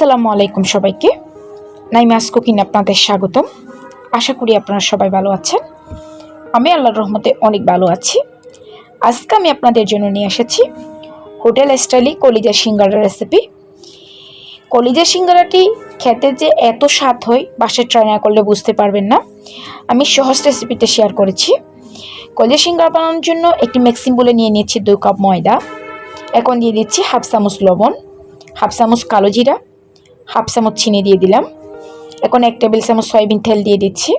আসসালামু আলাইকুম সবাইকে। নাইমাস কুকিং আপনাদের স্বাগতম। আশা করি আপনারা সবাই ভালো আছেন। আমি আল্লাহর রহমতে অনেক ভালো আছি। আজকে আমি আপনাদের জন্য নিয়ে এসেছি হোটেল স্টাইলি কলিজা সিঙ্গারার রেসিপি কলিজা সিঙ্গারাটি খেতে যে এত স্বাদ হয়, বাসায় ট্রাই না করলে বুঝতে পারবেন না। আমি সহজ রেসিপিতে শেয়ার করেছি। কলিজা সিঙ্গারা বানানোর জন্য একটি ম্যাক্সিম বলে নিয়ে নিচ্ছি দুই কাপ ময়দা। এখন দিয়ে দিচ্ছি হাফ চামচ লবণ, হাফ চামচ কালো জিরা হাফ চামচ চিনি দিয়ে দিলাম। এখন এক টেবিল চামচ সয়াবিন তেল দিয়ে দিচ্ছি।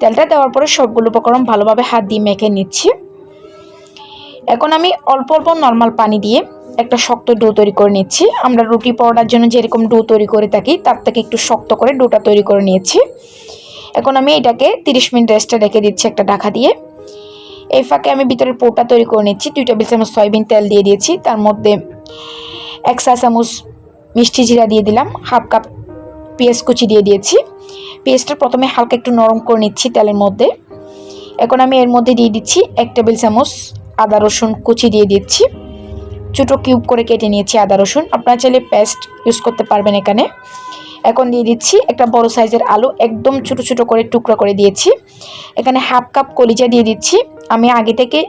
তেলটা দেওয়ার পরে সবগুলো উপকরণ ভালোভাবে হাত দিয়ে মেখে নিচ্ছি। এখন আমি অল্প অল্প নর্মাল পানি দিয়ে একটা শক্ত ডো তৈরি করে নিচ্ছি। আমরা রুটি পরোটার জন্য যেরকম ডো তৈরি করে থাকি, তার থেকে একটু শক্ত করে ডোটা তৈরি করে নিয়েছি। এখন আমি এটাকে তিরিশ মিনিট রেস্টে রেখে দিচ্ছি একটা ঢাকা দিয়ে। এই ফাঁকে আমি ভিতরের পোটা তৈরি করে নিচ্ছি। দুই টেবিল চামচ সয়াবিন তেল দিয়ে দিয়েছি। তার মধ্যে এক চা চামচ মিষ্টি জিরা দিয়ে দিলাম, হাফ কাপ পেঁয়াজ কুচি দিয়ে দিয়েছি। পেঁয়াজটা প্রথমে হালকা একটু নরম করে নিচ্ছি তেলের মধ্যে। এখন আমি এর মধ্যে দিয়ে দিচ্ছি এক টেবিল চামচ আদা রসুন কুচি দিয়ে দিচ্ছি। ছোটো কিউব করে কেটে নিয়েছি আদা রসুন। আপনারা চাইলে পেস্ট ইউজ করতে পারবেন এখানে। এখন দিয়ে দিচ্ছি একটা বড় সাইজের আলু, একদম ছোটো ছোটো করে টুকরা করে দিয়েছি। এখানে হাফ কাপ কলিজা দিয়ে দিচ্ছি। আমি আগে থেকে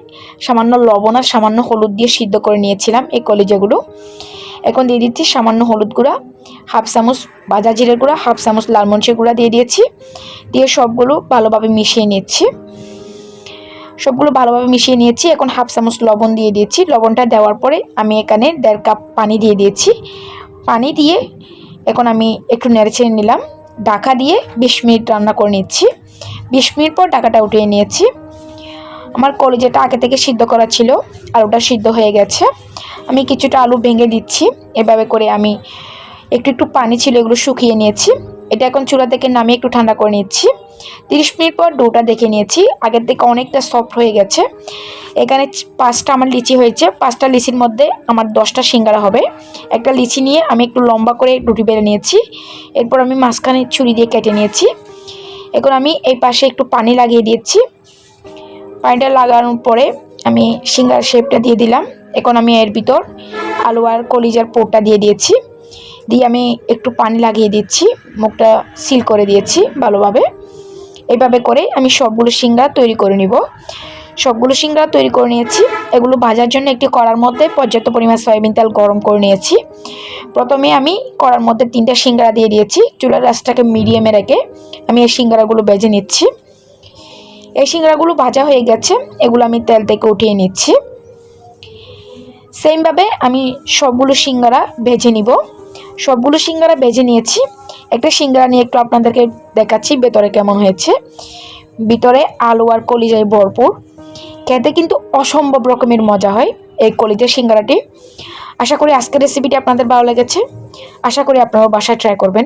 সামান্য লবণ আর সামান্য হলুদ দিয়ে সিদ্ধ করে নিয়েছিলাম এই কলিজাগুলো। এখন দিয়ে দিচ্ছি সামান্য হলুদ গুঁড়া, হাফ চামচ বাজা জিরের গুঁড়া, হাফ চামচ লাল মরিচের গুঁড়া দিয়ে দিয়েছি। দিয়ে সবগুলো ভালোভাবে মিশিয়ে নিচ্ছি। সবগুলো ভালোভাবে মিশিয়ে নিয়েছি। এখন হাফ চামচ লবণ দিয়ে দিয়েছি। লবণটা দেওয়ার পরে আমি এখানে দেড় কাপ পানি দিয়ে দিয়েছি। পানি দিয়ে এখন আমি একটু নেড়ে ছেড়ে নিলাম। ডাকা দিয়ে বিশ মিনিট রান্না করে নিচ্ছি। বিশ মিনিট পর ডাকাটা উঠিয়ে নিয়েছি। আমার কলিজাটা আগে থেকে সিদ্ধ করা ছিল আলুটা সিদ্ধ হয়ে গেছে। আমি কিছুটা আলু ভেঙে দিচ্ছি। এভাবে করে আমি একটু একটু পানি ছিল এগুলো শুকিয়ে নিয়েছি। এটা এখন চুলা থেকে নামিয়ে একটু ঠান্ডা করে নিচ্ছি। তিরিশ মিনিট পর ডোটা দেখে নিয়েছি। আগের থেকে অনেকটা সফট হয়ে গেছে। এখানে পাঁচটা আমার লিচি হয়েছে। পাঁচটা লিচির মধ্যে আমার দশটা সিঙ্গারা হবে। একটা লিচি নিয়ে আমি একটু লম্বা করে রুটি বেড়ে নিয়েছি। এরপর আমি মাঝখানে ছুরি দিয়ে কেটে নিয়েছি। এখন আমি এই পাশে একটু পানি লাগিয়ে দিয়েছি। পানিটা লাগানোর পরে আমি সিঙ্গার শেপটা দিয়ে দিলাম। এখন আমি এর ভিতর আলু আর কলিজার পোরটা দিয়ে দিয়েছি। দিয়ে আমি একটু পানি লাগিয়ে দিচ্ছি, মুখটা সিল করে দিয়েছি ভালোভাবে। এইভাবে করে আমি সবগুলো সিঙ্গারা তৈরি করে নিব। সবগুলো সিঙ্গারা তৈরি করে নিয়েছি। এগুলো ভাজার জন্য একটি কড়ার মধ্যে পর্যাপ্ত পরিমাণ সয়াবিন তেল গরম করে নিয়েছি। প্রথমে আমি কড়ার মধ্যে তিনটা সিঙ্গারা দিয়ে দিয়েছি, চুলার রাসটাকে মিডিয়ামে রেখে আমি এই সিঙ্গারাগুলো বেজে নিচ্ছি। এই সিঙ্গারাগুলো ভাজা হয়ে গেছে, এগুলো আমি তেল থেকে উঠিয়ে নিচ্ছি। সেমভাবে আমি সবগুলো সিঙ্গারা ভেজে নিব। সবগুলো সিঙ্গারা বেজে নিয়েছি। একটা সিঙ্গারা নিয়ে একটু আপনাদেরকে দেখাচ্ছি ভেতরে কেমন হয়েছে। ভিতরে আলু আর কলিজায় ভরপুর। খেতে কিন্তু অসম্ভব রকমের মজা হয় এই কলিজার সিঙ্গারাটি। আশা করি আজকের রেসিপিটি আপনাদের ভালো লেগেছে। আশা করি আপনারাও বাসায় ট্রাই করবেন।